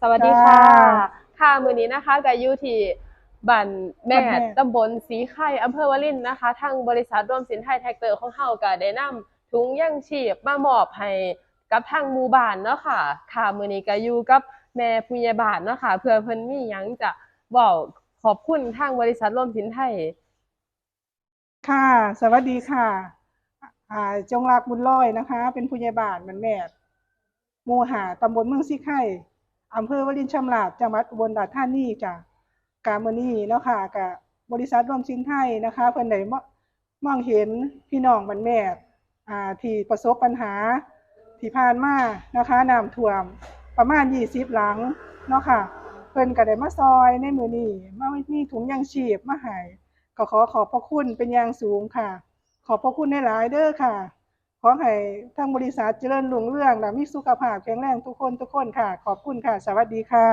สวัสดีค่ะ ค่ะค่ะมื้อนี้นะคะก็อยู่ที่บ้านแม่บ้านแม่ตำบลสีไข่อำเภอวารินนะคะ ทางบริษัทร่วมสินไทยแท็กเตอร์ของเฮาก็ได้นำถุงยังชีพมามอบให้กับทางหมู่บ้านเนาะค่ะ ค่ะมื้อนี้ก็อยู่กับแม่ผู้ใหญ่บ้านเนาะค่ะเพื่อเพิ่นมีหยังจะเว้าขอบคุณทางบริษัทร่วมสินไทย ค่ะ สวัสดีค่ะอ่าจงรักบุญร้อยนะคะ เป็นผู้ใหญ่บ้านมันแม่ดหมู่หาตำบลเมืองซีไข่ อำเภอวลินชำราบจังหวัดอุบลราชธานีจ้ะกาเมอนี้เนาะค่ะกับบริษัทร่วมสินไทยนะคะเพิ่อนได้มองเห็นพี่น้องมันแม่อ่าที่ประสบปัญหาที่ผ่านมานะคะน้ำท่วมประมาณ 20 หลังเนาะค่ะเพิ่นก็ได้มาซอยในมือนี้มามีถุงยางชีพมาให้ก็ขอขอบพระคุณเป็นอย่างสูงค่ะ ขอบพระคุณในหลายเด้อค่ะ อให้ทางบริษัทเจริญรุ่งเรืองและมีสุขภาพแข็งแรงทุกคนทุกคนค่ะ ขอบคุณค่ะ สวัสดีค่ะ